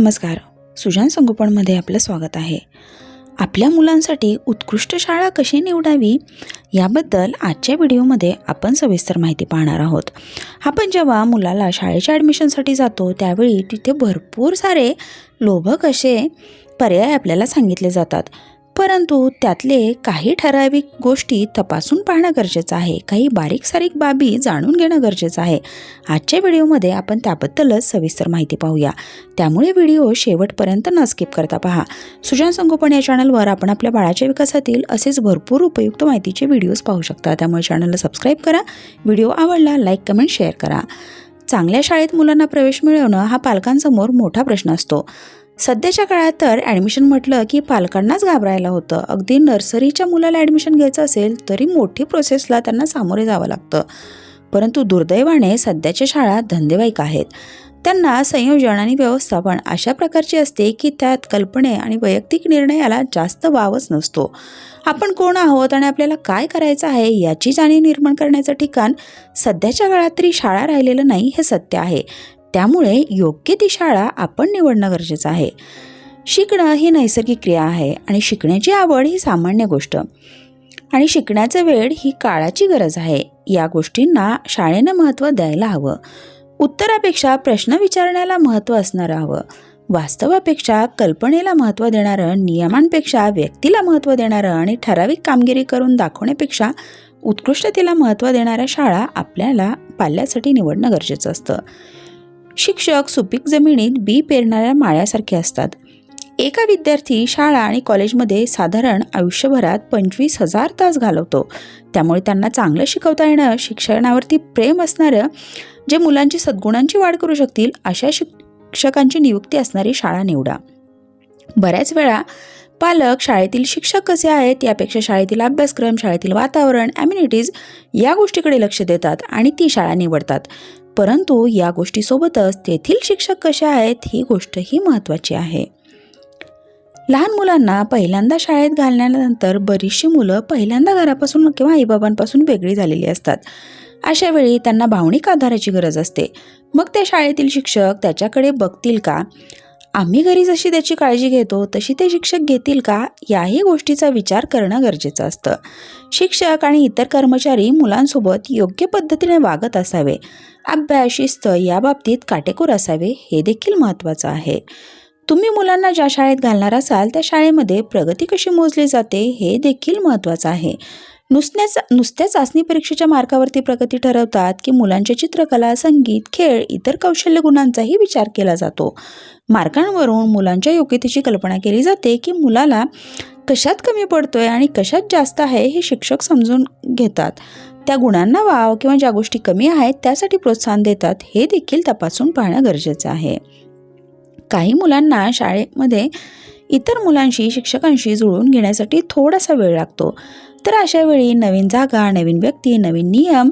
नमस्कार. सुजान संगोपनमध्ये आपलं स्वागत आहे. आपल्या मुलांसाठी उत्कृष्ट शाळा कशी निवडावी याबद्दल आजच्या व्हिडिओमध्ये आपण सविस्तर माहिती पाहणार आहोत. आपण जेव्हा मुलाला शाळेच्या ॲडमिशनसाठी जातो त्यावेळी तिथे भरपूर सारे लोभक असे पर्याय आपल्याला सांगितले जातात. परंतु त्यातले काही ठराविक गोष्टी तपासून पाहणं गरजेचं आहे. काही बारीक सारीक बाबी जाणून घेणं गरजेचं आहे. आजच्या व्हिडिओमध्ये आपण त्याबद्दलच सविस्तर माहिती पाहूया. त्यामुळे व्हिडिओ शेवटपर्यंत न स्किप करता पहा. सुजान संगोपन या चॅनलवर आपण आपल्या बाळाच्या विकासातील असेच भरपूर उपयुक्त माहितीचे व्हिडिओज पाहू शकता. त्यामुळे चॅनलला सबस्क्राईब करा. व्हिडिओ आवडला लाईक कमेंट शेअर करा. चांगल्या शाळेत मुलांना प्रवेश मिळवणं हा पालकांसमोर मोठा प्रश्न असतो. सध्याच्या काळात तर ॲडमिशन म्हटलं की पालकांनाच घाबरायला होतं. अगदी नर्सरीच्या मुलाला ॲडमिशन घ्यायचं असेल तरी मोठी प्रोसेसला त्यांना सामोरे जावं लागतं. परंतु दुर्दैवाने सध्याच्या शाळा धंदेवाईक आहेत. त्यांना संयोजन आणि व्यवस्थापन अशा प्रकारची असते की त्यात कल्पने आणि वैयक्तिक निर्णयाला जास्त वावच नसतो. आपण कोण आहोत आणि आपल्याला काय करायचं आहे याची जाणीव निर्माण करण्याचं ठिकाण सध्याच्या काळात तरी शाळा राहिलेलं नाही हे सत्य आहे. त्यामुळे योग्य ती शाळा आपण निवडणं गरजेचं आहे. शिकणं ही नैसर्गिक क्रिया आहे आणि शिकण्याची आवड ही सामान्य गोष्ट. आणि शिकण्याचा वेळ ही काळाची गरज आहे. या गोष्टींना शाळेनं महत्त्व द्यायला हवं. उत्तरापेक्षा प्रश्न विचारण्याला महत्त्व असणारं हवं. वास्तवापेक्षा कल्पनेला महत्त्व देणारं नियमांपेक्षा व्यक्तीला महत्त्व देणारं आणि ठराविक कामगिरी करून दाखवण्यापेक्षा उत्कृष्टतेला महत्त्व देणाऱ्या शाळा आपल्याला पाल्यासाठी निवडणं गरजेचं असतं. शिक्षक सुपीक जमिनीत बी पेरणाऱ्या माळ्यासारखे असतात. एका विद्यार्थी शाळा आणि कॉलेजमध्ये साधारण आयुष्यभरात पंचवीस हजार तास घालवतो. त्यामुळे त्यांना चांगलं शिकवता येणं शिक्षणावरती प्रेम असणारं जे मुलांची सद्गुणांची वाढ करू शकतील अशा शिक्षकांची नियुक्ती असणारी शाळा निवडा. बऱ्याच वेळा पालक शाळेतील शिक्षक कसे आहेत यापेक्षा शाळेतील अभ्यासक्रम शाळेतील वातावरण ॲम्युनिटीज या गोष्टीकडे लक्ष देतात आणि ती शाळा निवडतात. परंतु या गोष्टीसोबतच तेथील शिक्षक कसे आहेत ही गोष्टही महत्त्वाची आहे. लहान मुलांना पहिल्यांदा शाळेत घालण्यानंतर बरीचशी मुलं पहिल्यांदा घरापासून किंवा आईबाबांपासून वेगळी झालेली असतात. अशा वेळी त्यांना भावनिक आधाराची गरज असते. मग त्या शाळेतील शिक्षक त्याच्याकडे बघतील का? आम्ही घरी जशी त्याची काळजी घेतो तशी ते शिक्षक घेतील का? याही गोष्टीचा विचार करणं गरजेचं असतं. शिक्षक आणि इतर कर्मचारी मुलांसोबत योग्य पद्धतीने वागत असावे. अभ्यास शिस्त याबाबतीत काटेकोर असावे हे देखील महत्त्वाचं आहे. तुम्ही मुलांना ज्या शाळेत घालणार असाल त्या शाळेमध्ये प्रगती कशी मोजली जाते हे देखील महत्त्वाचं आहे. नुसत्याच नुसत्या चाचणी परीक्षेच्या मार्कावरती प्रगती ठरवतात की मुलांच्या चित्रकला संगीत खेळ इतर कौशल्य गुणांचाही विचार केला जातो. मार्कांवरून मुलांच्या योग्यतेची कल्पना केली जाते की मुलाला कशात कमी पडतोय आणि कशात जास्त आहे हे शिक्षक समजून घेतात. त्या गुणांना वाव किंवा ज्या गोष्टी कमी आहेत त्यासाठी प्रोत्साहन देतात हे देखील तपासून पाहणं गरजेचं आहे. काही मुलांना शाळेमध्ये इतर मुलांशी शिक्षकांशी जुळवून घेण्यासाठी थोडासा वेळ लागतो. तर अशा वेळी नवीन जागा नवीन व्यक्ती नवीन नियम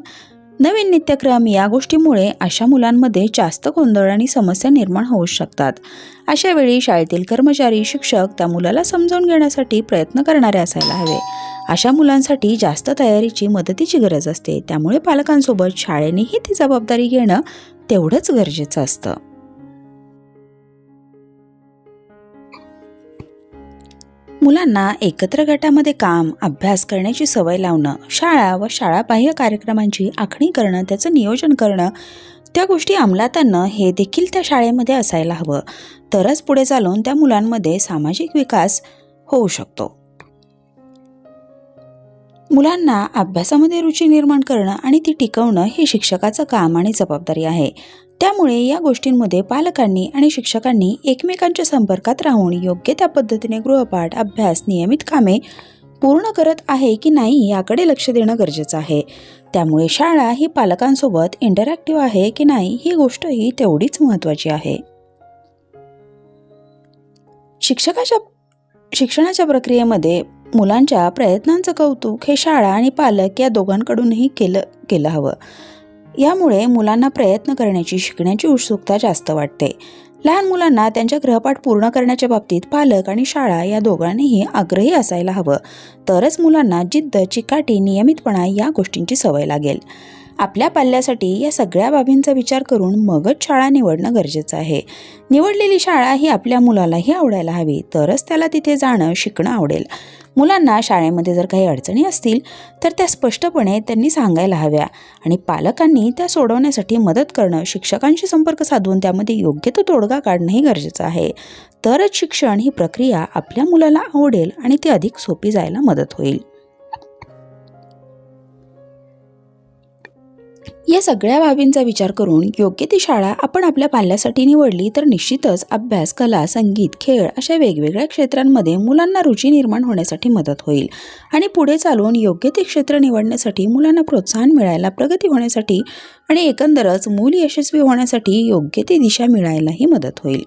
नवीन नित्यक्रम या गोष्टीमुळे अशा मुलांमध्ये जास्त गोंधळ आणि समस्या निर्माण होऊ शकतात. अशा वेळी शाळेतील कर्मचारी शिक्षक त्या मुलाला समजावून घेण्यासाठी प्रयत्न करणारे असायला हवे. अशा मुलांसाठी जास्त तयारीची मदतीची गरज असते. त्यामुळे पालकांसोबत शाळेनेही ती जबाबदारी घेणं तेवढंच गरजेचं असतं. मुलांना एकत्र गटामध्ये काम अभ्यास करण्याची सवय लावणं शाळा व शाळाबाह्य कार्यक्रमांची आखणी करणं त्याचं नियोजन करणं त्या गोष्टी अंमलात आणणं हे देखील त्या शाळेमध्ये असायला हवं. तरच पुढे चालून त्या मुलांमध्ये सामाजिक विकास होऊ शकतो. मुलांना अभ्यासामध्ये रुची निर्माण करणं आणि ती टिकवणं हे शिक्षकाचं काम आणि जबाबदारी आहे. त्यामुळे या गोष्टींमध्ये पालकांनी आणि शिक्षकांनी एकमेकांच्या संपर्कात राहून योग्य त्या पद्धतीने गृहपाठ अभ्यास नियमित कामे पूर्ण करत आहे की नाही याकडे लक्ष देणं गरजेचं आहे. त्यामुळे शाळा ही पालकांसोबत इंटरॅक्टिव्ह आहे की नाही ही गोष्टही तेवढीच महत्त्वाची आहे. शिक्षकाच्या शिक्षणाच्या प्रक्रियेमध्ये मुलांच्या प्रयत्नांचं कौतुक हे शाळा आणि पालक या दोघांकडूनही केलं केलं हवं. यामुळे मुलांना प्रयत्न करण्याची शिकण्याची उत्सुकता जास्त वाटते. लहान मुलांना त्यांच्या गृहपाठ पूर्ण करण्याच्या बाबतीत पालक आणि शाळा या दोघांनीही आग्रही असायला हवं. तरच मुलांना जिद्द चिकाटी नियमितपणा या गोष्टींची सवय लागेल. आपल्या पाल्यासाठी या सगळ्या बाबींचा विचार करून मगच शाळा निवडणं गरजेचं आहे. निवडलेली शाळा ही आपल्या मुलालाही आवडायला हवी तरच त्याला तिथे जाणं शिकणं आवडेल. मुलांना शाळेमध्ये जर काही अडचणी असतील तर त्या स्पष्टपणे त्यांनी सांगायला हव्या. आणि पालकांनी त्या सोडवण्यासाठी मदत करणं शिक्षकांशी संपर्क साधून त्यामध्ये योग्य तो तोडगा काढणंही गरजेचं आहे. तरच शिक्षण ही प्रक्रिया आपल्या मुलाला आवडेल आणि ती अधिक सोपी जायला मदत होईल. या सगळ्या बाबींचा विचार करून योग्य ती शाळा आपण आपल्या पाल्यासाठी निवडली तर निश्चितच अभ्यास कला संगीत खेळ अशा वेगवेगळ्या क्षेत्रांमध्ये मुलांना रुची निर्माण होण्यासाठी मदत होईल. आणि पुढे चालून योग्य ते क्षेत्र निवडण्यासाठी मुलांना प्रोत्साहन मिळायला प्रगती होण्यासाठी आणि एकंदरच मूल यशस्वी होण्यासाठी योग्य ती दिशा मिळायलाही मदत होईल.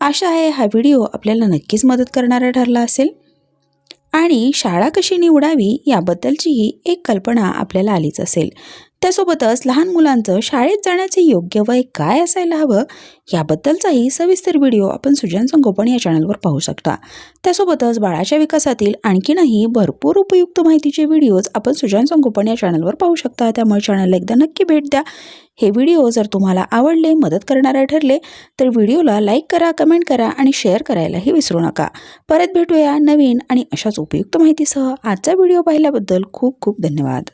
आशा आहे हा व्हिडिओ आपल्याला नक्कीच मदत करणारा ठरला असेल. आणि शाळा कशी निवडावी याबद्दलचीही एक कल्पना आपल्याला आलीच असेल. त्यासोबतच लहान मुलांचं शाळेत जाण्याचे योग्य वय काय असायला हवं याबद्दलचाही सविस्तर व्हिडिओ आपण सुजन संगोपन या चॅनलवर पाहू शकता. त्यासोबतच बाळाच्या विकासातील आणखीनही भरपूर उपयुक्त माहितीचे व्हिडिओज आपण सुजन संगोपन या चॅनलवर पाहू शकता. त्यामुळे चॅनलला एकदा नक्की भेट द्या. हे व्हिडिओ जर तुम्हाला आवडले मदत करणारे ठरले तर व्हिडिओला लाईक करा कमेंट करा आणि शेअर करायलाही विसरू नका. परत भेटूया नवीन आणि अशाच उपयुक्त माहितीसह. आजचा व्हिडिओ पाहिल्याबद्दल खूप खूप धन्यवाद.